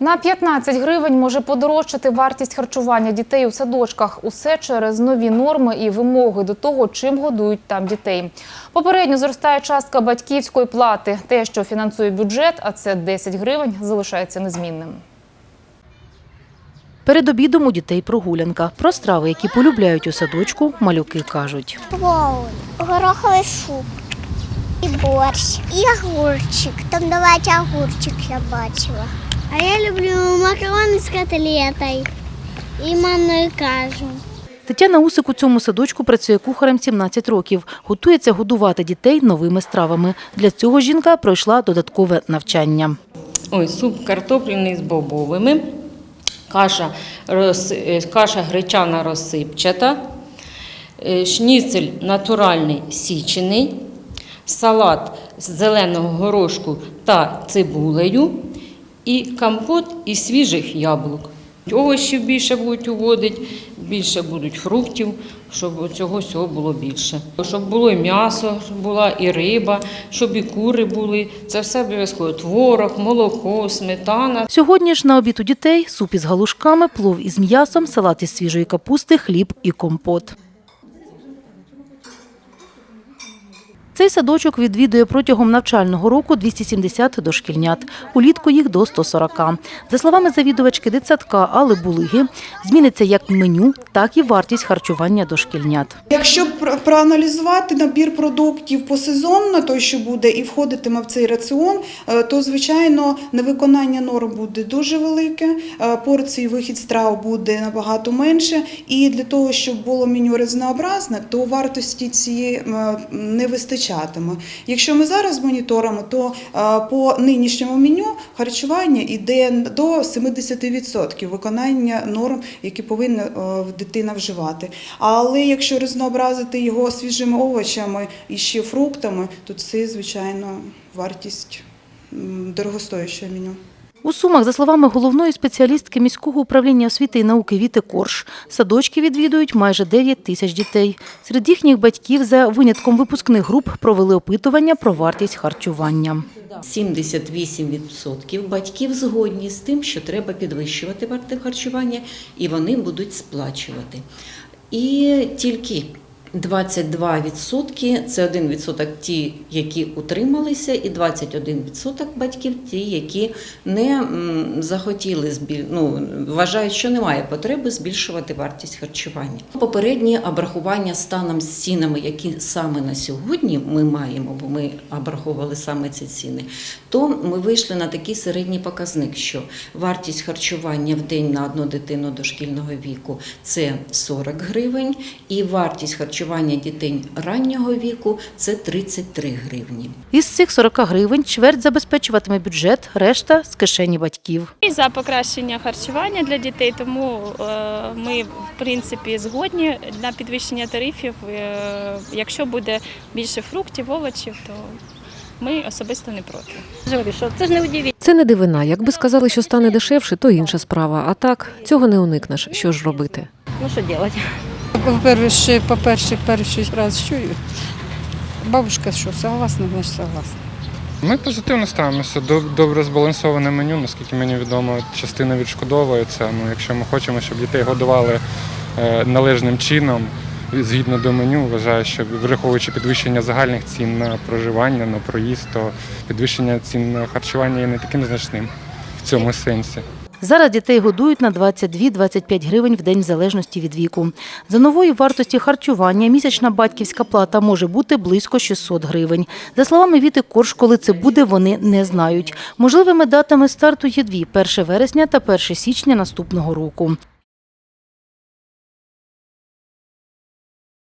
На 15 гривень може подорожчати вартість харчування дітей у садочках. Усе через нові норми і вимоги до того, чим годують там дітей. Попередньо зростає частка батьківської плати. Те, що фінансує бюджет, а це 10 гривень, залишається незмінним. Перед обідом у дітей прогулянка. Про страви, які полюбляють у садочку, малюки кажуть. Плоун, гороховий суп, і борщ, і огурчик. Там давайте огурчик я бачила. А я люблю макарони з котлетою і манною кашу. Тетяна Усик у цьому садочку працює кухарем 17 років. Готується годувати дітей новими стравами. Для цього жінка пройшла додаткове навчання. Ой, суп картопляний з бобовими, каша, роз, е, каша гречана розсипчата, е, шніцель натуральний січений, салат з зеленого горошку та цибулею і компот із свіжих яблук. Овочів більше будуть уводити, більше будуть фруктів, щоб цього всього було більше. Щоб було і м'ясо, була і риба, щоб і кури були. Це все обов'язково творог, молоко, сметана. Сьогодні ж на обід у дітей суп із галушками, плов із м'ясом, салат із свіжої капусти, хліб і компот. Цей садочок відвідує протягом навчального року 270 дошкільнят. Улітку їх до 140. За словами завідувачки дитсадка Алли Булиги, зміниться як меню, так і вартість харчування дошкільнят. Якщо пр- проаналізувати набір продуктів посезонно, той, що буде і входитиме в цей раціон, е, то звичайно невиконання норм буде дуже велике, е, порції вихід страв буде набагато менше. І для того, щоб було меню різнообразне, то вартості цієї е, не вистачатиме. Якщо ми зараз моніторимо, то е, по нинішньому меню харчування йде до 70% виконання норм, які повинна е, дитина вживати. Але якщо різнообразити його свіжими овочами і ще фруктами, то це, звичайно, вартість дорогостоящого меню. У Сумах, за словами головної спеціалістки міського управління освіти і науки Віти Корж, садочки відвідують майже 9 тисяч дітей. Серед їхніх батьків за винятком випускних груп провели опитування про вартість харчування. 78% батьків згодні з тим, що треба підвищувати вартість харчування, і вони будуть сплачувати. І тільки 22% це 1% ті, які утрималися, і 21% батьків ті, які не захотіли ну, вважають, що немає потреби збільшувати вартість харчування. Попередні обрахування станом з цінами, які саме на сьогодні ми маємо, бо ми обраховували саме ці ціни, то ми вийшли на такий середній показник, що вартість харчування в день на одну дитину дошкільного віку це 40 гривень, і вартість харчування дітей раннього віку це 33 гривні. Із цих 40 гривень чверть забезпечуватиме бюджет, решта з кишені батьків. І за покращення харчування для дітей, тому е, ми в принципі згодні на підвищення тарифів. Е, Якщо буде більше фруктів, овочів, то ми особисто не проти. Це ж не удиві. Це не дивина. Якби сказали, що стане дешевше, то інша справа. А так цього не уникнеш. Що ж робити? По-перше, по-перше, перший раз чую. Бабушка що, согласна, значить согласна. Ми позитивно ставимося добре збалансоване меню, наскільки мені відомо, частина відшкодовується. Ну, якщо ми хочемо, щоб дітей годували е, належним чином, згідно до меню, вважаю, що враховуючи підвищення загальних цін на проживання, на проїзд, то підвищення цін на харчування є не таким значним в цьому сенсі. Зараз дітей годують на 22-25 гривень в день в залежності від віку. За нової вартості харчування місячна батьківська плата може бути близько 600 гривень. За словами Віти Корж, коли це буде, вони не знають. Можливими датами старту є дві – 1 вересня та 1 січня наступного року.